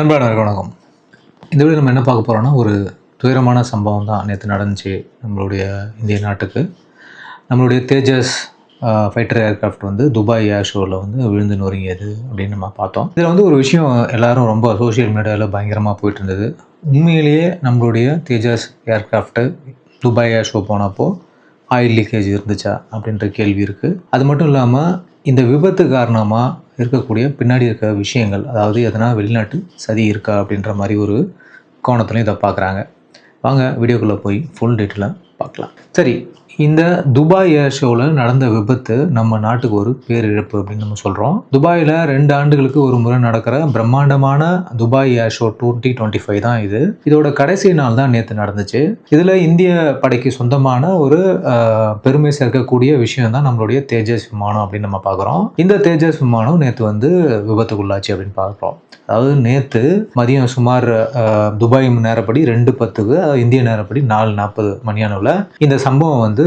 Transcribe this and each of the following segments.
நண்பர்களுக்கு வணக்கம். இந்த வீடியோ நம்ம என்ன பார்க்க போகிறோம்னா ஒரு துயரமான சம்பவம் தான் நேற்று நடந்துச்சு நம்மளுடைய இந்திய நாட்டுக்கு. நம்மளுடைய தேஜஸ் ஃபைட்டர் ஏர்க்ராஃப்ட் வந்து துபாய் ஏர் ஷோவில் வந்து விழுந்து நொறுங்கியது அப்படின்னு நம்ம பார்த்தோம். இதில் வந்து ஒரு விஷயம் எல்லாரும் ரொம்ப சோஷியல் மீடியாவில் பயங்கரமாக போயிட்டு இருந்தது. உண்மையிலேயே நம்மளுடைய Tejas aircraft Dubai air show போனப்போ ஆயில் லீக்கேஜ் இருந்துச்சா அப்படின்ற கேள்வி இருக்குது அது மட்டும் இல்லாமல் இந்த விபத்து காரணமாக இருக்கக்கூடிய பின்னாடி இருக்க விஷயங்கள் அதாவது எதனா வெளிநாட்டு சதி இருக்கா அப்படின்ற மாதிரி ஒரு கோணத்துலையும் இதை பார்க்குறாங்க. வாங்க வீடியோக்குள்ளே போய் ஃபுல் டீட்டெயிலாக பார்க்கலாம். சரி இந்த துபாய் ஏர் ஷோவில் நடந்த விபத்து நம்ம நாட்டுக்கு ஒரு பேரிழப்பு அப்படின்னு நம்ம சொல்கிறோம் துபாயில் ரெண்டு ஆண்டுகளுக்கு ஒரு முறை நடக்கிற பிரம்மாண்டமான Dubai air show twenty twenty five தான் இது. இதோட கடைசி நாள் தான் நேற்று நடந்துச்சு. இதில் இந்திய படைக்கு சொந்தமான ஒரு பெருமை சேர்க்கக்கூடிய விஷயம் தான் நம்மளுடைய தேஜஸ் விமானம் அப்படின்னு நம்ம பார்க்குறோம். இந்த தேஜஸ் விமானம் நேற்று வந்து விபத்துக்குள்ளாச்சு அப்படின்னு பார்க்குறோம். அதாவது நேற்று மதியம் சுமார் துபாய் நேரப்படி ரெண்டு பத்துக்கு அதாவது இந்திய நேரப்படி நாலு நாற்பது மணியானவில் இந்த சம்பவம் வந்து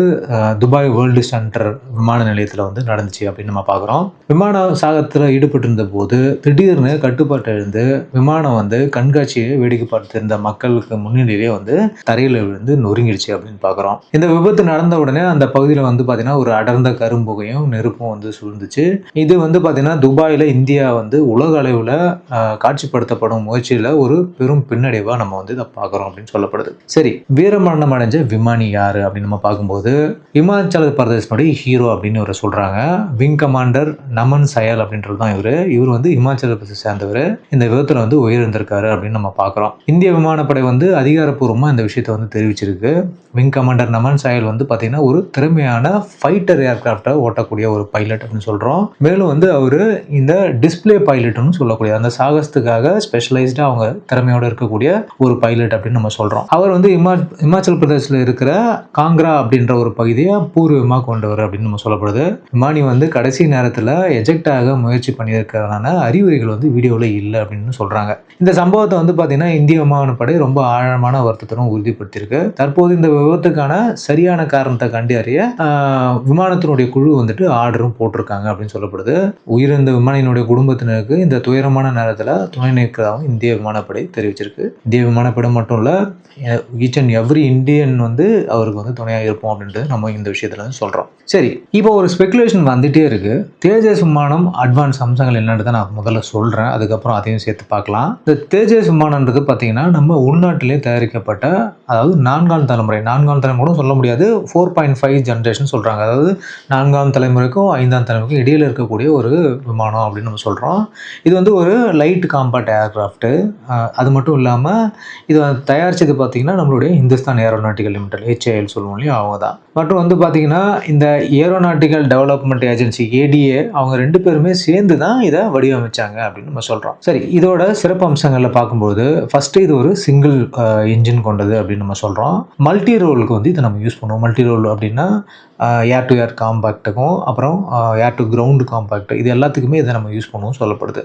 துபாய் வேர்ல்டு சென்டர் விமான நிலையத்தில் வந்து நடந்துச்சு அப்படின்னு நம்ம பார்க்குறோம் விமான சாகத்தில் ஈடுபட்டிருந்த போது திடீர்னு கட்டுப்பாட்டை எழுந்து விமானம் வந்து கண்காட்சியை வேடிக்கை பார்த்திருந்த மக்களுக்கு முன்னிலையிலே வந்து தரையில் விழுந்து நொறுங்கிடுச்சு அப்படின்னு பார்க்குறோம் இந்த விபத்து நடந்த உடனே அந்த பகுதியில் வந்து பார்த்தீங்கன்னா ஒரு அடர்ந்த கரும்புகையும் நெருப்பும் வந்து சூழ்ந்துச்சு. இது வந்து பார்த்தீங்கன்னா துபாயில் இந்தியா வந்து உலக அளவில் காட்சிப்படுத்தப்படும் முயற்சியில் ஒரு பெரும் பின்னடைவாக நம்ம வந்து இதை பார்க்குறோம் அப்படின்னு சொல்லப்படுது. சரி வீரமரணம் அடைஞ்ச விமானி யார் அப்படின்னு நம்ம பார்க்கும்போது இமாச்சல பிரதேசனுடைய ஹீரோ அப்படின்னு இவர் சொல்கிறாங்க விங் கமாண்டர் நமன் சயல் அப்படின்றது தான் இவர். இவர் வந்து இமாச்சல பிரதேச சேர்ந்தவர். இந்த விபத்தில் வந்து உயிரிழந்திருக்காரு அப்படின்னு நம்ம பார்க்குறோம். இந்திய விமானப்படை வந்து அதிகாரப்பூர்வமாக இந்த விஷயத்தை வந்து தெரிவிச்சிருக்கு. விங் கமாண்டர் நமன் சாயல் வந்து பார்த்தீங்கன்னா ஒரு திறமையான ஃபைட்டர் ஏர்கிராஃப்டை ஓட்டக்கூடிய ஒரு பைலட் அப்படின்னு சொல்கிறோம் மேலும் வந்து அவர் இந்த டிஸ்பிளே பைலட்னு சொல்லக்கூடிய அந்த சாகசத்துக்காக ஸ்பெஷலைஸ்டாக அவங்க திறமையோட இருக்கக்கூடிய ஒரு பைலட் அப்படின்னு நம்ம சொல்கிறோம் அவர் வந்து இமா இமாச்சல் பிரதேசில் இருக்கிற காங்க்ரா அப்படின்ற ஒரு பகுதியை பூர்வமாக கொண்டவர் அப்படின்னு நம்ம சொல்லப்படுது. விமானி வந்து கடைசி நேரத்தில் எஜெக்ட் ஆக முயற்சி பண்ணியிருக்கிறதான அறிகுறிகள் வந்து வீடியோவில் இல்லை அப்படின்னு சொல்கிறாங்க இந்த சம்பவத்தை வந்து பார்த்தீங்கன்னா இந்திய விமானப்படை ரொம்ப ஆழமான வருத்தத்துடன் உறுதிப்படுத்தியிருக்கு. தற்போது இந்த விபத்துக்கான சரியான காரணத்தை கண்டறிய விமானத்தினுடைய குழு வந்துட்டு ஆர்டரும் போட்டிருக்காங்க அப்படின்னு சொல்லப்படுது. உயிரிழந்த விமானியினுடைய குடும்பத்தினருக்கு இந்த துயரமான நேரத்தில் துணை நிற்கிறதாகவும் இந்திய விமானப்படை தெரிவிச்சிருக்கு. இந்திய விமானப்படை மட்டும் இல்லை ஈச் அண்ட் எவ்ரி இந்தியன் வந்து அவருக்கு வந்து துணையாக இருப்போம் அப்படின்றது நம்ம இந்த விஷயத்தில் வந்து சொல்கிறோம் சரி இப்போ ஒரு ஸ்பெகுலேஷன் வந்துட்டே இருக்குது தேஜஸ் விமானம் அட்வான்ஸ் அம்சங்கள் என்னன்றதை நான் முதல்ல சொல்கிறேன் அதுக்கப்புறம் அதையும் சேர்த்து பார்க்கலாம். இந்த தேஜஸ் விமானன்றது பார்த்தீங்கன்னா நம்ம உள்நாட்டிலே தயாரிக்கப்பட்ட அதாவது நான்காம் தலைமுறை நான்காம் தலைமுறை கூட சொல்ல முடியாது ஃபோர் பாயிண்ட் ஃபைவ் ஜென்ரேஷன் சொல்கிறாங்க அதாவது நான்காம் தலைமுறைக்கும் ஐந்தாம் தலைமுறைக்கும் இடையில் இருக்கக்கூடிய ஒரு விமானம் அப்படின்னு நம்ம சொல்கிறோம் இது வந்து ஒரு லைட் காம்பாக்ட் ஏர்கிராஃப்ட்டு அது மட்டும் இல்லாமல் இது தயாரித்தது பார்த்தீங்கன்னா நம்மளுடைய இந்துஸ்தான் ஏரோநாட்டிக்கல் லிமிடெட் ஹெச்ஏஎல் சொல்லுவோம் இல்லையா அவங்க தான் மற்றும் வந்து பார்த்தீங்கன்னா இந்த ஏரோநாட்டிக்கல் டெவலப்மெண்ட் ஏஜென்சி ஏடிஏ அவங்க ரெண்டு பேருமே சேர்ந்து தான் இதை வடிவமைச்சாங்க அப்படின்னு நம்ம சொல்கிறோம் சரி இதோட சிறப்பு அம்சங்களில் பார்க்கும்போது ஃபஸ்ட்டு இது ஒரு சிங்கிள் இன்ஜின் கொண்டது அப்படின்னு நம்ம சொல்கிறோம் மல்டி ரோலுக்கு வந்து இதை நம்ம யூஸ் பண்ணுவோம். மல்டி ரோல் அப்படின்னா ஏர் டு ஏர் காம்பேக்ட்டுக்கும் அப்புறம் ஏர் டு கிரவுண்டு காம்பேக்ட் இது எல்லாத்துக்குமே இதை நம்ம யூஸ் பண்ணுவோம் சொல்லப்படுது.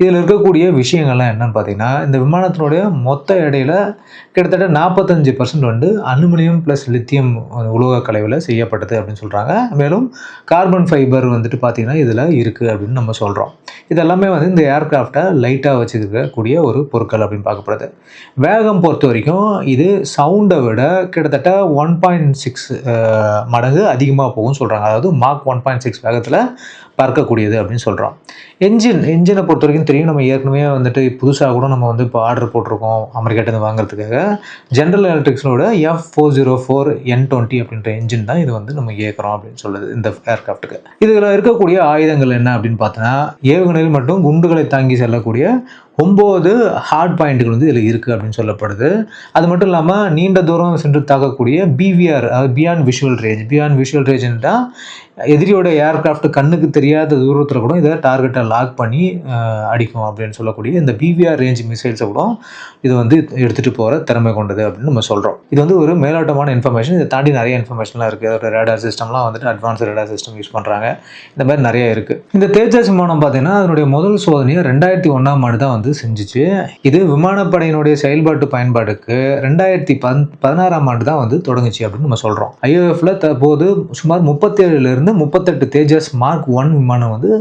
இதில் இருக்கக்கூடிய விஷயங்கள்லாம் என்னன்னு பார்த்தீங்கன்னா இந்த விமானத்தினுடைய மொத்த இடையில கிட்டத்தட்ட நாற்பத்தஞ்சு பர்சன்ட் வந்து அலுமினியம் ப்ளஸ் லித்தியம் உலோக கலவையில் செய்யப்பட்டது அப்படின்னு சொல்கிறாங்க மேலும் கார்பன் ஃபைபர் வந்துட்டு பார்த்தீங்கன்னா இதில் இருக்குது அப்படின்னு நம்ம சொல்கிறோம் இதெல்லாமே வந்து இந்த ஏர்க்ராஃப்டை லைட்டாக வச்சுருக்கக்கூடிய ஒரு பொருட்கள் அப்படின்னு பார்க்கப்படுது. வேகம் பொறுத்த வரைக்கும் இது சவுண்டை விட கிட்டத்தட்ட ஒன் பாயிண்ட் சிக்ஸ் மடங்கு அதிகமாக போகும் சொல்கிறாங்க அதாவது மார்க் ஒன் பாயிண்ட் சிக்ஸ் வேகத்தில் பறக்கக்கூடியது அப்படின்னு சொல்கிறோம் என்ஜின் என்ஜினை பொறுத்த வரைக்கும் தெரியும் நம்ம ஏற்கனவே வந்துட்டு புதுசாக கூட நம்ம வந்து இப்போ ஆர்டர் போட்டிருக்கோம் அமெரிக்காட்டேருந்து வாங்குறதுக்காக. General எலக்ட்ரிக்ஸோட F four zero four N twenty அப்படின்ற என்ஜின் தான் இது வந்து நம்ம ஏற்கிறோம் அப்படின்னு சொல்லுது இந்த ஏர்க்ராஃப்ட்டுக்கு இதில் இருக்கக்கூடிய ஆயுதங்கள் என்ன அப்படின்னு பார்த்தோன்னா ஏவுகணையில் மட்டும் குண்டுகளை தாங்கி செல்லக்கூடிய ஒம்பது ஹார்ட் பாயிண்ட்டுகள் வந்து இதில் இருக்குது அப்படின்னு சொல்லப்படுது. அது மட்டும் இல்லாமல் நீண்ட தூரம் சென்று தாக்கக்கூடிய பிவிஆர் அதாவது beyond visual range beyond visual ரேஞ்சுன்ட்டா எதிரியோட ஏர்கிராஃப்ட் கண்ணுக்கு தெரியாத தூரத்தில் கூட இதை டார்கெட்டை லாக் பண்ணி அடிக்கும் அப்படின்னு சொல்லக்கூடிய இந்த பிவிஆர் ரேஞ்ச் மிசைல்ஸை கூட இது வந்து எடுத்துகிட்டு போகிற திறமை கொண்டது அப்படின்னு நம்ம சொல்கிறோம் இது வந்து ஒரு மேலோட்டமான இன்ஃபர்மேஷன் இதை தாண்டி நிறைய இன்ஃபர்மேஷன்லாம் இருக்குது அதோட ரேடார் சிஸ்டம்லாம் வந்துட்டு அட்வான்ஸ் ரேடார் சிஸ்டம் யூஸ் பண்ணுறாங்க இந்த மாதிரி நிறைய இருக்குது இந்த தேஜஸ் விமானம் பார்த்தீங்கன்னா அதனுடைய முதல் சோதனையை ரெண்டாயிரத்தி ஒன்றாம் ஆண்டு தான் வந்து செஞ்சிச்சு. செஞ்சுச்சு இது விமானப்படையினுடைய செயல்பாட்டு பயன்பாடுக்கு ரெண்டாயிரத்தி பன் பதினாறாம் ஆண்டு தான் வந்து தொடங்குச்சு அப்படின்னு நம்ம சொல்கிறோம் ஐஓஎஃப்ல தற்போது சுமார் முப்பத்தேழுலேருந்து முப்பத்தெட்டு தேஜஸ் மார்க் ஒன் விமானம் வந்து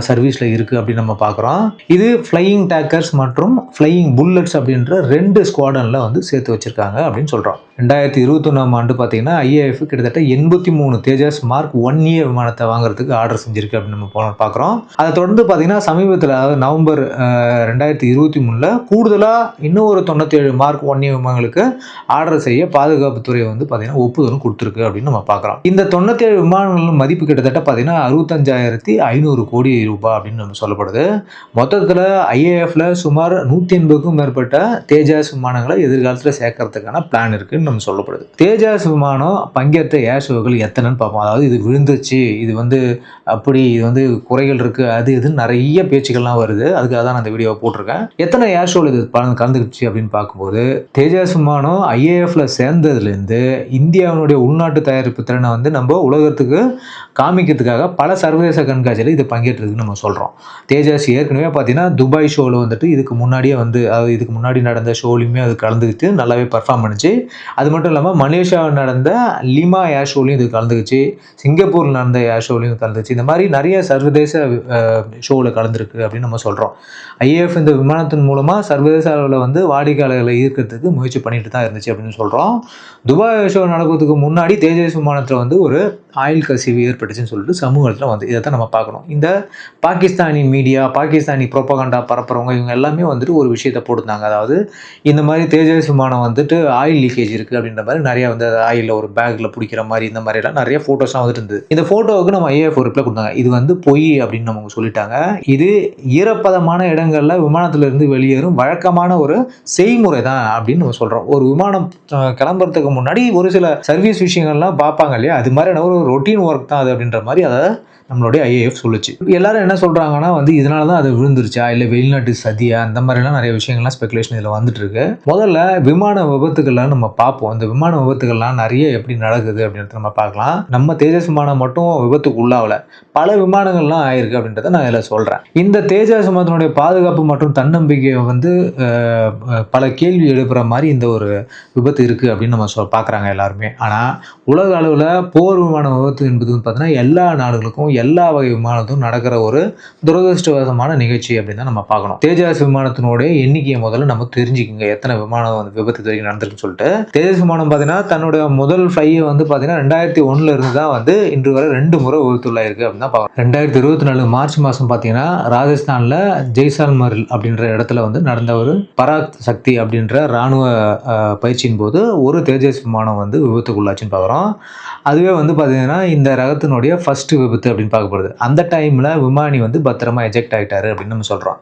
சர்வீஸில் இருக்குது அப்படின்னு நம்ம பார்க்குறோம் இது ஃப்ளையிங் டேக்கர்ஸ் மற்றும் ஃப்ளையிங் புல்லட்ஸ் அப்படின்ற ரெண்டு ஸ்குவாடனில் வந்து சேர்த்து வச்சுருக்காங்க அப்படின்னு சொல்கிறோம் ரெண்டாயிரத்தி இருபத்தொன்னாம் ஆண்டு பார்த்தீங்கன்னா ஐஏஎஃப் கிட்டத்தட்ட எண்பத்தி மூணு தேஜஸ் மார்க் ஒன் ஏ விமானத்தை வாங்குறதுக்கு ஆர்டர் செஞ்சிருக்கு அப்படின்னு நம்ம போ- பார்க்குறோம் அதை தொடர்ந்து பார்த்தீங்கன்னா சமீபத்தில் அதாவது நவம்பர் ரெண்டாயிரத்தி இருபத்தி மூணில் கூடுதலாக இன்னும் ஒரு தொண்ணூற்றேழு மார்க் ஒன் ஏ விமானங்களுக்கு ஆர்டர் செய்ய பாதுகாப்புத்துறை வந்து பார்த்தீங்கன்னா ஒப்புதலும் கொடுத்துருக்கு அப்படின்னு நம்ம பார்க்குறோம் இந்த தொண்ணூற்றேழு விமானங்களின் மதிப்பு கிட்டத்தட்ட பார்த்தீங்கன்னா அறுபத்தஞ்சாயிரத்தி ஐநூறு கோடி ரூபாய் அப்படின்னு நம்ம சொல்லப்படுது. மொத்தத்தில் ஐஏஎஃப்ல சுமார் நூற்றி எண்பதுக்கும் மேற்பட்ட தேஜாஸ் விமானங்களை எதிர்காலத்தில் சேர்க்கறதுக்கான பிளான் அப்படின்னு நம்ம சொல்லப்படுது. தேஜாஸ் விமானம் பங்கேற்ற ஏர் ஷோக்கள் எத்தனைன்னு பார்ப்போம். அதாவது இது விழுந்துச்சு இது வந்து அப்படி இது வந்து குறைகள் இருக்குது அது இதுன்னு நிறைய பேச்சுக்கள்லாம் வருது. அதுக்காக தான் நான் இந்த வீடியோவை போட்டிருக்கேன். எத்தனை ஏர் ஷோவில் இது பல- கலந்துக்கிச்சு அப்படின்னு பார்க்கும்போது தேஜாஸ் விமானம் ஐஏஎஃப்ல சேர்ந்ததுலேருந்து இந்தியாவினுடைய உள்நாட்டு தயாரிப்பு திறனை வந்து நம்ம உலகத்துக்கு காமிக்கிறதுக்காக பல சர்வதேச கண்காட்சியில் இது பங்கேற்றதுக்கு நம்ம சொல்கிறோம் தேஜாஸ் ஏற்கனவே பார்த்தீங்கன்னா துபாய் ஷோவில் வந்துட்டு இதுக்கு முன்னாடியே வந்து அதாவது இதுக்கு முன்னாடி நடந்த ஷோலையுமே அது கலந்துக்கிட்டு நல்லாவே பர்ஃபார்ம் பண்ணிச்சு. அது மட்டும் இல்லாமல் மலேசியாவில் நடந்த லிமா ஏர் ஷோலையும் இது கலந்துக்குச்சு சிங்கப்பூரில் நடந்த ஏர் ஷோலையும் கலந்துச்சு இந்த மாதிரி நிறைய சர்வதேச ஷோவில் கலந்துருக்கு அப்படின்னு நம்ம சொல்கிறோம் ஐஏஎஃப் இந்த விமானத்தின் மூலமாக சர்வதேச அளவில் வந்து வாடிக்கையாளர்களை ஈர்க்கிறதுக்கு முயற்சி பண்ணிட்டு தான் இருந்துச்சு அப்படின்னு சொல்கிறோம் துபாய் ஷோ நடக்கிறதுக்கு முன்னாடி தேஜஸ் விமானத்தில் வந்து ஒரு ஆயில் கசிவு ஏற்பட்டுச்சுன்னு சொல்லிட்டு சமூகத்தில் வந்து இதை தான் நம்ம பார்க்கணும். இந்த பாகிஸ்தானி மீடியா பாகிஸ்தானி ப்ரோப்பகண்டா பரப்புறவங்க இவங்க எல்லாமே வந்துட்டு ஒரு விஷயத்தை போட்டிருந்தாங்க. அதாவது இந்த மாதிரி தேஜஸ் விமானம் வந்துட்டு ஆயில் லீக்கேஜ் இருக்குது அப்படின்ற மாதிரி நிறைய வந்து ஆயிலில் ஒரு பேக்கில் பிடிக்கிற மாதிரி இந்த மாதிரி எல்லாம் நிறைய ஃபோட்டோஸ்லாம் வந்துட்டு இருந்தது. இந்த ஃபோட்டோவுக்கு நம்ம ஐஏஎஃப் ரிப்ளை கொடுத்தாங்க. இது வந்து பொய் அப்படின்னு நமக்கு சொல்லிட்டாங்க. இது ஈரப்பதமான இடங்கள்ல விமானத்துல இருந்து வெளியேறும் வழக்கமான ஒரு செய்முறை தான் அப்படின்னு நம்ம சொல்றோம். ஒரு விமானம் கிளம்புறதுக்கு முன்னாடி ஒரு சில சர்வீஸ் விஷயங்கள்லாம் பார்ப்பாங்க இல்லையா? அது மாதிரியான ஒரு ரொட்டீன் ஒர்க் தான் அது அப்படின்ற மாதிரி அதை நம்மளுடைய ஐஏஎஃப் சொல்லுச்சு. எல்லாரும் என்ன சொல்றாங்கன்னா வந்து இதனால தான் அது விழுந்துருச்சா? இல்லை வெளிநாட்டு சதியா? அந்த மாதிரிலாம் நிறைய விஷயங்கள்லாம் ஸ்பெகுலேஷன் இதில் வந்துட்டு இருக்கு முதல்ல விமான விபத்துக்கள்லாம் நம்ம பார்ப்போம். இந்த விமான விபத்துக்கள்லாம் நிறைய எப்படி நடக்குது அப்படின்றத நம்ம பார்க்கலாம். நம்ம தேஜஸ் விமானம் மட்டும் விபத்துக்கு உள்ளாகல. பல விமானங்கள்லாம் ஆயிருக்கு அப்படின்றத நான் இதில் சொல்கிறேன் இந்த தேஜஸ் விமானத்தினுடைய பாதுகாப்பு மற்றும் தன்னம்பிக்கையை வந்து பல கேள்வி எழுப்புற மாதிரி இந்த ஒரு விபத்து இருக்குது அப்படின்னு நம்ம சொல் பார்க்குறாங்க எல்லாருமே. ஆனால் உலக அளவில் போர் விமான விபத்து என்பது பார்த்தீங்கன்னா எல்லா நாடுகளுக்கும் எல்லா வகை விமானத்தும் நடக்கிற ஒரு துரதிருஷ்டவசமான நிகழ்ச்சி அப்படின்னு தான் நம்ம பார்க்கணும். தேஜாஸ் விமானத்தினுடைய எண்ணிக்கையை முதல்ல நம்ம தெரிஞ்சுக்கோங்க. எத்தனை விமானம் வந்து விபத்து வரைக்கும் நடந்திருக்குன்னு சொல்லிட்டு. தேஜஸ் விமானம் பார்த்தீங்கன்னா தன்னுடைய முதல் ஃப்ளையை வந்து பார்த்தீங்கன்னா ரெண்டாயிரத்தி ஒன்னுல இருந்து தான் வந்து இன்று வரை ரெண்டு முறை விபத்துள்ளாயிருக்கு அப்படின்னு தான் பார்க்கணும். ரெண்டாயிரத்தி இருபத்தி நாலு மார்ச் மாதம் பார்த்தீங்கன்னா ராஜஸ்தானில் ஜெய்சால்மர் அப்படின்ற இடத்துல வந்து நடந்த ஒரு பராக் சக்தி அப்படின்ற ராணுவ பயிற்சியின் போது ஒரு தேஜஸ் விமானம் வந்து விபத்துக்குள்ளாச்சுன்னு பார்க்குறோம். அதுவே வந்து பார்த்தீங்கன்னா இந்த ரகத்தினுடைய ஃபர்ஸ்ட் விபத்து அப்படின்னு அப்படின்னு பார்க்கப்படுது அந்த டைமில் விமானி வந்து பத்திரமா எஜெக்ட் ஆகிட்டாரு அப்படின்னு நம்ம சொல்கிறோம்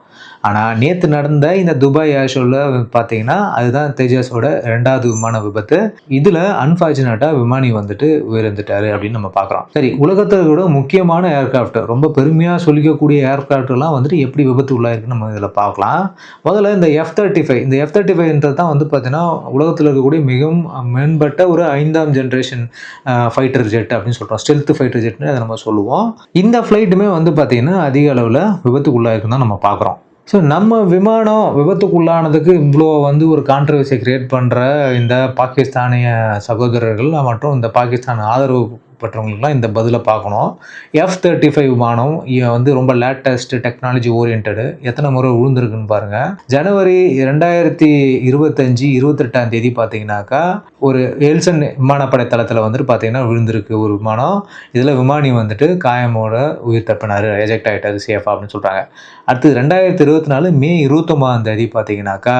ஆனால் நேற்று நடந்த இந்த துபாய் ஏர் ஷோவில் பார்த்தீங்கன்னா அதுதான் தேஜஸோட ரெண்டாவது விமான விபத்து. இதில் அன்ஃபார்ச்சுனேட்டாக விமானி வந்துட்டு உயிரிழந்துட்டாரு அப்படின்னு நம்ம பார்க்குறோம் சரி உலகத்தோட முக்கியமான ஏர்கிராஃப்ட் ரொம்ப பெருமையாக சொல்லிக்கக்கூடிய ஏர்கிராஃப்ட்லாம் வந்துட்டு எப்படி விபத்து உள்ளாயிருக்குன்னு நம்ம இதில் பார்க்கலாம் முதல்ல இந்த எஃப் தேர்ட்டி ஃபைவ் இந்த எஃப் தேர்ட்டி ஃபைவ்ன்றது தான் வந்து பார்த்தீங்கன்னா உலகத்தில் இருக்கக்கூடிய மிகவும் மேம்பட்ட ஒரு ஐந்தாம் ஜென்ரேஷன் ஃபைட்டர் ஜெட் அப்படின்னு சொல்கிறோம் ஸ்டெல்த் ஃபைட்டர் ஜெட்னு அதை நம்ம சொல்லுவோம். இந்த ஃப்ளைட்டுமே வந்து பார்த்தீங்கன்னா அதிக அளவில் விபத்துக்குள்ளாயிருக்குன்னு தான் நம்ம பார்க்குறோம் ஸோ நம்ம விமானம் விபத்துக்குள்ளானதுக்கு இவ்வளோ வந்து ஒரு கான்ட்ரவர்சியை கிரியேட் பண்ணுற இந்த பாகிஸ்தானிய சகோதரர்கள் மற்றும் இந்த பாகிஸ்தான் ஆதரவு பெற்றவங்களுக்குலாம் இந்த பதிலை பார்க்கணும். எஃப் தேர்ட்டி ஃபைவ் விமானம் வந்து ரொம்ப லேட்டஸ்ட் டெக்னாலஜி ஓரியன்டு எத்தனை முறை விழுந்திருக்குன்னு பாருங்கள் ஜனவரி ரெண்டாயிரத்தி இருபத்தஞ்சி இருபத்தெட்டாம் தேதி பார்த்தீங்கன்னாக்கா ஒரு எல்சன் விமானப்படை தளத்தில் வந்துட்டு பார்த்தீங்கன்னா விழுந்திருக்கு ஒரு விமானம். இதில் விமானி வந்துட்டு காயமோட உயிர் தப்பினார் எஜெக்ட் ஆகிட்டாரு சேஃபாக அப்படின்னு சொல்கிறாங்க அடுத்து ரெண்டாயிரத்தி இருபத்தி நாலு மே இருபத்தொம்பதாம் தேதி பார்த்தீங்கன்னாக்கா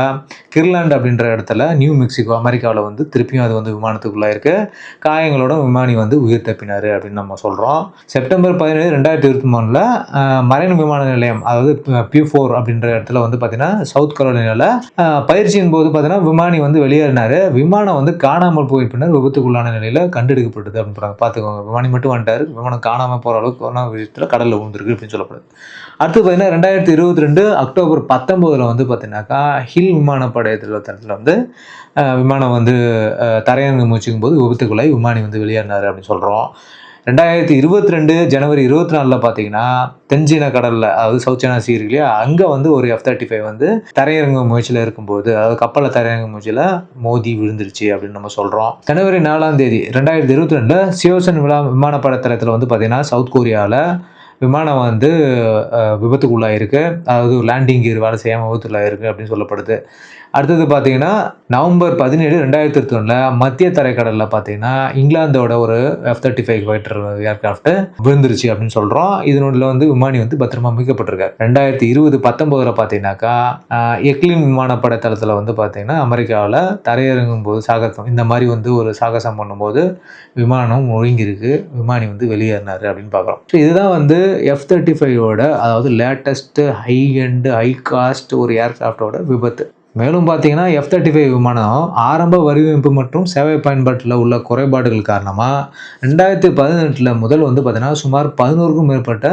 கிர்லாண்ட் அப்படின்ற இடத்துல நியூ மெக்சிகோ அமெரிக்காவில் வந்து திருப்பியும் அது வந்து விமானத்துக்குள்ளாயிருக்கு. காயங்களோட விமானி வந்து உயிர் தப்பினார் அப்படின்னு நம்ம சொல்கிறோம் செப்டம்பர் பதினேழு ரெண்டாயிரத்தி இருபத்தி மூணில் மரைன் விமான நிலையம் அதாவது பியூ ஃபோர் அப்படின்ற இடத்துல வந்து பார்த்தீங்கன்னா சவுத் கரோலினால பயிற்சியின் போது பார்த்தீங்கன்னா விமானி வந்து வெளியேறினார். விமானம் வந்து காணாமல் போய் பின்னர் விபத்துக்குள்ளான நிலையில் கண்டெடுக்கப்பட்டது அப்படின்னு பார்த்துக்கோங்க. விமானி மட்டும் வந்துட்டார். விமானம் காணாமல் போகிற அளவுக்கு கொரோனா விஷயத்தில் கடலில் விழுந்திருக்கு அப்படின்னு சொல்லப்படுது. அடுத்து பார்த்தீங்கன்னா ரெண்டாயிரத்தி ரெண்டாயிரத்தி இருபத்தி ரெண்டு அக்டோபர் பத்தொம்போதில் வந்து பார்த்தீங்கன்னாக்கா ஹில் விமானப்படை தளத்தில் வந்து விமானம் வந்து தரையரங்கு தரையிறங்க முயற்சிக்கும் போது விபத்துக்குள்ளாய் விமானி வந்து வெளியேறினார் அப்படின்னு சொல்கிறோம் ரெண்டாயிரத்தி இருபத்தி ரெண்டு ஜனவரி இருபத்தி நாலில் பார்த்தீங்கன்னா தென்சீன கடலில் அதாவது சவுத் சைனா சீ இருக்கு இல்லையா அங்கே வந்து ஒரு எஃப் தேர்ட்டி ஃபைவ் வந்து தரையிறங்கு முயற்சியில் இருக்கும்போது அதாவது கப்பலில் தரையிறங்கு முயற்சியில் மோதி விழுந்துருச்சு அப்படின்னு நம்ம சொல்கிறோம் ஜனவரி நாலாம் தேதி ரெண்டாயிரத்தி இருபத்தி ரெண்டில் சியோசன் விழா விமானப்படை தளத்தில் வந்து பார்த்தீங்கன்னா சவுத் கொரியாவில் விமானம் வந்து விபத்துக்குள்ளாயிருக்கு. அதாவது லேண்டிங் கியர் வேலை செய்யாமல் விபத்துள்ளாயிருக்கு அப்படின்னு சொல்லப்படுது. அடுத்தது பார்த்தீங்கன்னா நவம்பர் பதினேழு ரெண்டாயிரத்தி இருபத்தி ஒன்றில் மத்திய தரைக்கடலில் பார்த்தீங்கன்னா இங்கிலாந்தோட ஒரு F thirty five fighter aircraft விழுந்துருச்சு அப்படின்னு சொல்கிறோம் இதனுள்ள வந்து விமானி வந்து பத்திரமா மீட்கப்பட்டிருக்காரு. ரெண்டாயிரத்தி இருபது பத்தொம்போதில் பார்த்தீங்கன்னாக்கா எக்லின் விமானப்படை தளத்தில் வந்து பார்த்தீங்கன்னா அமெரிக்காவில் தரையிறங்கும் போது சாகசம் இந்த மாதிரி வந்து ஒரு சாகசம் பண்ணும்போது விமானம் ஒழுங்கிருக்கு விமானி வந்து வெளியேறினார் அப்படின்னு பார்க்குறோம். ஸோ இதுதான் வந்து எஃப் தேர்ட்டி ஃபைவோட அதாவது latest high end high cost ஒரு ஏர்கிராஃப்டோட விபத்து. மேலும் பார்த்தீங்கன்னா எஃப் தேர்ட்டி ஃபைவ் விமானம் ஆரம்ப வடிவமைப்பு மற்றும் சேவை பயன்பாட்டில் உள்ள குறைபாடுகள் காரணமாக ரெண்டாயிரத்தி பதினெட்டில் முதல் வந்து பார்த்தீங்கன்னா சுமார் பதினோருக்கும் மேற்பட்ட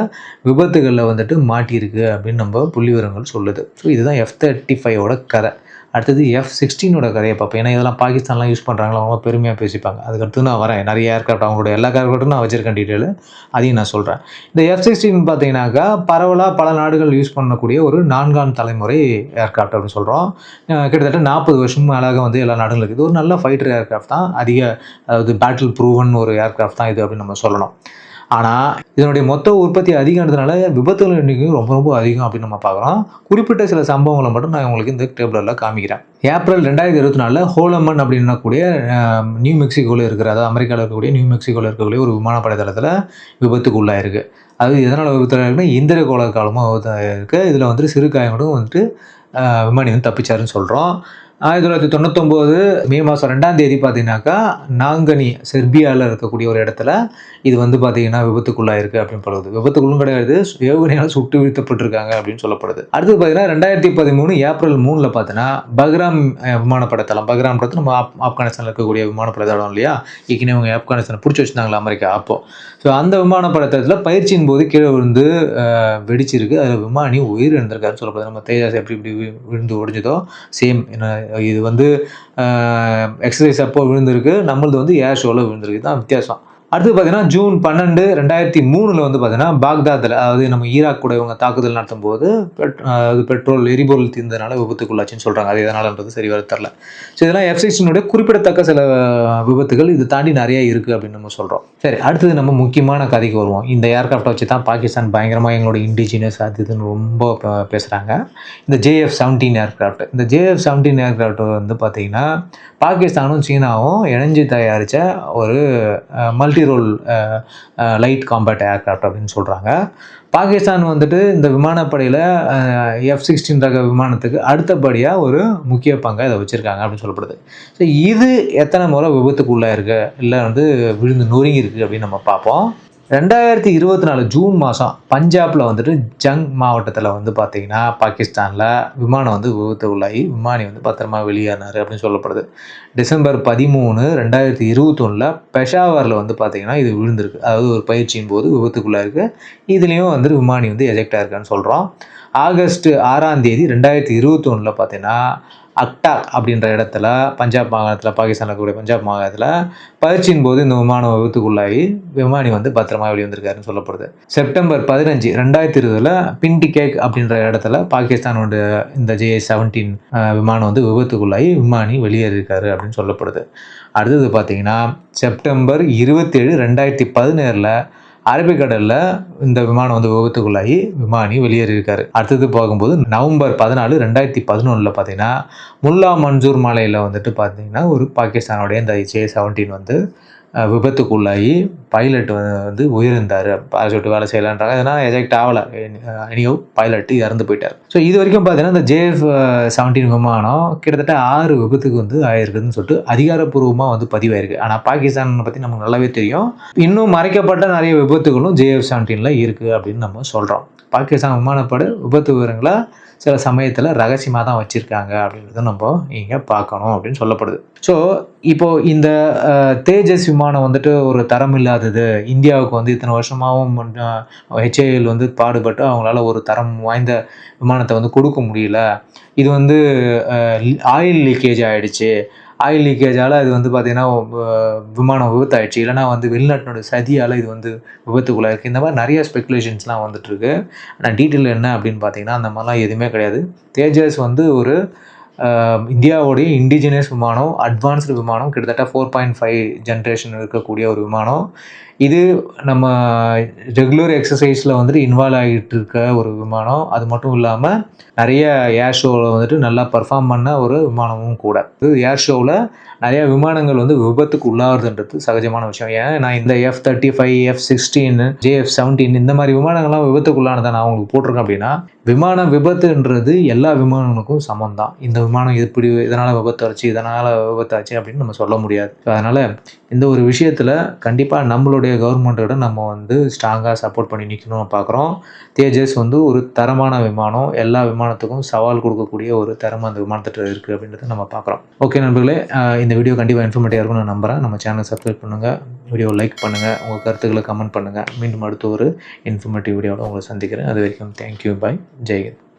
விபத்துகளில் வந்துட்டு மாட்டியிருக்கு அப்படின்னு நம்ம புள்ளி விவரங்கள் சொல்லுது. ஸோ இதுதான் எஃப் தேர்ட்டி ஃபைவோட கதை. அடுத்தது எஃப் சிக்ஸ்டீனோட கதையை பார்ப்போம். ஏன்னா இதெல்லாம் பாகிஸ்தான்லாம் யூஸ் பண்ணுறாங்களா அவங்க பெருமையாக பேசிப்பாங்க. அதுக்கடுத்து நான் வரேன். நிறைய ஏர்க்ராஃப்ட் அவங்களோட எல்லா ஏர்கிராஃப்ட்டும் நான் வச்சிருக்கேன் டீட்டெயில் அதையும் நான் சொல்கிறேன் இந்த எஃப் சிக்ஸ்டீன் பார்த்தீங்கன்னாக்கா பரவலாக பல நாடுகள் யூஸ் பண்ணக்கூடிய ஒரு நான்காம் தலைமுறை ஏர்க்ராஃப்ட் அப்படின்னு சொல்கிறோம் கிட்டத்தட்ட நாற்பது வருஷம் மேலாக வந்து எல்லா நாடுகளும் இருக்குது. இது ஒரு நல்ல ஃபைட்டர் ஏர்க்ராஃப்ட் தான். அதிக அதாவது பேட்டில் ப்ரூவன் ஒரு ஏர்க்ராஃப்ட் தான் இது அப்படின்னு நம்ம சொல்லணும். ஆனால் இதனுடைய மொத்த உற்பத்தி அதிகன்றதுனால விபத்துகள் எண்ணிக்கையும் ரொம்ப ரொம்ப அதிகம் அப்படின்னு நம்ம பார்க்குறோம். குறிப்பிட்ட சில சம்பவங்களை மட்டும் நான் உங்களுக்கு இந்த டேபிளில் காமிக்கிறேன். ஏப்ரல் ரெண்டாயிரத்தி இருபத்தி நாலில் ஹோலமன் அப்படின்னக்கூடிய நியூ மெக்சிகோவில் இருக்கிற அதாவது அமெரிக்காவில் இருக்கக்கூடிய நியூ மெக்சிகோவில் இருக்கக்கூடிய ஒரு விமானப்படை தளத்தில் விபத்துக்கு உள்ளாயிருக்கு. அது எதனால் விபத்தில் இருக்குன்னா இந்திர கோள காலமாக இருக்குது இதில் வந்துட்டு சிறு காயங்களும் வந்துட்டு விமானி வந்து தப்பிச்சாருன்னு சொல்கிறோம் ஆயிரத்தி தொள்ளாயிரத்தி தொண்ணூத்தொம்போது மே மாதம் ரெண்டாம் தேதி பார்த்தீங்கன்னாக்கா நாங்கனி செர்பியாவில் இருக்கக்கூடிய ஒரு இடத்துல இது வந்து பார்த்தீங்கன்னா விபத்துக்குள்ளாயிருக்கு அப்படின்னு சொல்லுது விபத்துக்குள்ளும் கிடையாது ஏவுகணையால் சுட்டு வீழ்த்தப்பட்டிருக்காங்க அப்படின்னு சொல்லப்படுது. அடுத்து பார்த்தீங்கன்னா ரெண்டாயிரத்தி பதிமூணு ஏப்ரல் மூணில் பார்த்தீங்கன்னா பக்ராம் அஹ், விமானப்படை தளம் நம்ம ஆப் ஆப்கானிஸ்தானில் இருக்கக்கூடிய விமானப்படை தளம் இல்லையா? ஏற்கனவே அவங்க ஆப்கானிஸ்தானை பிடிச்சி வச்சிருந்தாங்களா அமெரிக்கா அப்போ. ஸோ அந்த விமானப்படை தளத்தில் பயிற்சியின் போது கீழே விழுந்து வெடிச்சிருக்கு. அதில் விமானி உயிர் இழந்திருக்காருன்னு சொல்லப்படுது. நம்ம தேஜாஸ் எப்படி இப்படி விழுந்து ஒடிஞ்சதோ சேம் என்ன இது வந்து எக்ஸசைஸ் அப்போ விழுந்திருக்கு நம்மளது வந்து ஏர் ஷோவில் விழுந்திருக்கு. தான் வித்தியாசம். அடுத்து பார்த்தீங்கன்னா ஜூன் பன்னெண்டு ரெண்டாயிரத்தி மூணில் வந்து பார்த்தீங்கன்னா பாக்தாத்தில் அதாவது நம்ம ஈராக் கூட இவங்க தாக்குதல் நடத்தும் போது பெட் பெட்ரோல் எரிபொருள் தீர்ந்தனால விபத்துக்குள்ளாச்சுன்னு சொல்கிறாங்க அது எதனாலன்றது சரி வர தெரில ஸோ இதெல்லாம் எஃப் குறிப்பிடத்தக்க சில விபத்துகள் இது தாண்டி நிறைய இருக்குது அப்படின்னு நம்ம சொல்கிறோம் சரி அடுத்தது நம்ம முக்கியமான கதைக்கு வருவோம். இந்த ஏர்கிராஃப்டை வச்சு தான் பாகிஸ்தான் பயங்கரமாக எங்களோட இண்டிஜினியஸ் அது இதுன்னு ரொம்ப பேசுகிறாங்க இந்த ஜேஎஃப் செவன்டீன் ஏர்கிராஃப்ட். இந்த ஜேஎஃப் செவன்டீன் ஏர்கிராஃப்ட் வந்து பார்த்திங்கன்னா பாகிஸ்தானும் சீனாவும் இணைஞ்சு தயாரித்த ஒரு multi role light combat aircraft அப்படின்னு சொல்கிறாங்க பாகிஸ்தான் வந்துட்டு இந்த விமானப்படையில் எஃப் சிக்ஸ்டீன் ரக விமானத்துக்கு அடுத்தபடியாக ஒரு முக்கிய பங்கை இதை வச்சுருக்காங்க அப்படின்னு சொல்லப்படுது. ஸோ இது எத்தனை முறை விபத்துக்குள்ளே இருக்குது இல்லை வந்து விழுந்து நொறுங்கி இருக்குது அப்படின்னு நம்ம பார்ப்போம். ரெண்டாயிரத்தி இருபத்தி நாலு ஜூன் மாதம் பஞ்சாபில் வந்துட்டு ஜங் மாவட்டத்தில் வந்து பார்த்தீங்கன்னா பாகிஸ்தானில் விமானம் வந்து விபத்து உள்ளாகி விமானி வந்து பத்திரமா வெளியேறினார் அப்படின்னு சொல்லப்படுது. டிசம்பர் பதிமூணு ரெண்டாயிரத்தி இருபத்தொன்னில் பெஷாவரில் வந்து பார்த்தீங்கன்னா இது விழுந்திருக்கு. அதாவது ஒரு பயிற்சியின் போது விபத்துக்குள்ளே இருக்குது இதுலேயும் வந்துட்டு விமானி வந்து எஜெக்ட் ஆயிருக்கான்னு சொல்கிறோம் ஆகஸ்ட் ஆறாம் தேதி ரெண்டாயிரத்தி இருபத்தொன்னில் பார்த்தீங்கன்னா அக்டா அப்படின்ற இடத்துல பஞ்சாப் மாகாணத்தில் பாகிஸ்தானில் இருக்கக்கூடிய பஞ்சாப் மாகாணத்தில் பயிற்சியின் போது இந்த விமானம் விபத்துக்குள்ளாகி விமானி வந்து பத்திரமா வெளியே வந்திருக்காருன்னு சொல்லப்படுது. செப்டம்பர் பதினஞ்சு ரெண்டாயிரத்தி பிண்டி கேக் அப்படின்ற இடத்துல பாகிஸ்தானோட இந்த ஜே செவன்டீன் விமானம் வந்து விபத்துக்குள்ளாகி விமானி வெளியேறியிருக்காரு அப்படின்னு சொல்லப்படுது. அடுத்தது பார்த்தீங்கன்னா செப்டம்பர் இருபத்தேழு ரெண்டாயிரத்தி பதினேழில் அரபிக்கடலில் இந்த விமானம் வந்து விபத்துக்குள்ளாகி விமானி வெளியேறியிருக்காரு. அடுத்தது பார்க்கும்போது நவம்பர் பதினாலு ரெண்டாயிரத்தி பதினொன்றில் பார்த்தீங்கன்னா முல்லா மன்சூர் மலையில் வந்துட்டு பார்த்தீங்கன்னா ஒரு பாகிஸ்தானுடைய இந்த ஜே செவன்டீன் வந்து விபத்துக்குள்ளாகி பைலட் வந்து உயிரிழந்தார். பாராசூட் வேலை செய்யலான்றாங்க. அதனால் எஜெக்ட் ஆகலை. அனியோ பைலட்டு இறந்து போயிட்டார். ஸோ இது வரைக்கும் பார்த்தீங்கன்னா இந்த ஜேஎஃப் செவன்டீன் விமானம் கிட்டத்தட்ட ஆறு விபத்துக்கு வந்து ஆயிருக்குதுன்னு சொல்லிட்டு அதிகாரப்பூர்வமாக வந்து பதிவாயிருக்கு. ஆனால் பாகிஸ்தான் பற்றி நமக்கு நல்லாவே தெரியும். இன்னும் மறைக்கப்பட்ட நிறைய விபத்துகளும் ஜேஎஃப் செவன்டீனில் இருக்குது அப்படின்னு நம்ம சொல்கிறோம் பாகிஸ்தான் விமானப்படை விபத்து விவரங்களை சில சமயத்தில் ரகசியமாக தான் வச்சுருக்காங்க அப்படின்றத நம்ம இங்கே பார்க்கணும் அப்படின்னு சொல்லப்படுது. ஸோ இப்போ இந்த தேஜஸ் விமானம் வந்துட்டு ஒரு தரம் இல்லாதது இந்தியாவுக்கு வந்து இத்தனை வருஷமாகவும் ஹெச்ஏஎல் வந்து பாடுபட்டு அவங்களால ஒரு தரம் வாய்ந்த விமானத்தை வந்து கொடுக்க முடியல. இது வந்து ஆயில் லீக்கேஜ் ஆகிடுச்சு ஆயில் லீக்கேஜால் இது வந்து பார்த்திங்கன்னா விமானம் விபத்தாயிடுச்சு. இல்லைனா வந்து வெளிநாட்டினோட சதியால் இது வந்து விபத்துக்குள்ளே இருக்குது இந்த மாதிரி நிறைய ஸ்பெகுலேஷன்ஸ்லாம் வந்துட்டுருக்கு ஆனால் டீட்டெயில் என்ன அப்படின்னு பார்த்தீங்கன்னா அந்த மாதிரிலாம் எதுவுமே கிடையாது. தேஜஸ் வந்து ஒரு இந்தியாவுடைய இண்டிஜினியஸ் விமானம் அட்வான்ஸ்டு விமானம் கிட்டத்தட்ட ஃபோர் பாயிண்ட் ஃபைவ் ஜென்ரேஷன் இருக்கக்கூடிய ஒரு விமானம். இது நம்ம ரெகுலர் எக்ஸசைஸில் வந்துட்டு இன்வால்வ் ஆகிட்டு இருக்க ஒரு விமானம். அது மட்டும் இல்லாமல் நிறைய ஏர் ஷோவில் வந்துட்டு நல்லா பர்ஃபார்ம் பண்ண ஒரு விமானமும் கூட. இது ஏர் ஷோவில் நிறையா விமானங்கள் வந்து விபத்துக்கு உள்ளாகிறதுன்றது சகஜமான விஷயம். ஏன்? நான் இந்த F thirty five F sixteen JF seventeen இந்த மாதிரி விமானங்கள்லாம் விபத்துக்குள்ளானதை நான் உங்களுக்கு போட்டிருக்கேன் அப்படின்னா விமான விபத்துன்றது எல்லா விமானங்களுக்கும் சமம் தான் இந்த விமானம் இப்படி இதனால் விபத்து ஆச்சு இதனால் விபத்தாச்சு அப்படின்னு நம்ம சொல்ல முடியாது. அதனால் இந்த ஒரு விஷயத்தில் கண்டிப்பாக நம்மளுடைய கவர்மெண்ட்டோட நம்ம வந்து ஸ்ட்ராங்காக சப்போர்ட் பண்ணி நிற்கணும்னு பார்க்குறோம் தேஜஸ் வந்து ஒரு தரமான விமானம். எல்லா விமானத்துக்கும் சவால் கொடுக்கக்கூடிய ஒரு தரம் அந்த விமானத்திட்ட இருக்குது அப்படின்றத நம்ம பார்க்குறோம் ஓகே நண்பர்களே இந்த இந்த வீடியோ கண்டிப்பாக இன்ஃபர்மேட்டிவாக இருக்கும்னு நான் நம்புகிறேன் நம்ம சேனல் சப்ஸ்கிரைப் பண்ணுங்கள் வீடியோ லைக் பண்ணுங்கள் உங்கள் கருத்துக்களை கமெண்ட் பண்ணுங்கள் மீண்டும் அடுத்த ஒரு இன்ஃபர்மேட்டிவ் வீடியோவோட உங்களை சந்திக்கிறேன். அது வரைக்கும் தேங்க்யூ பாய் ஜெய்ஹிந்த்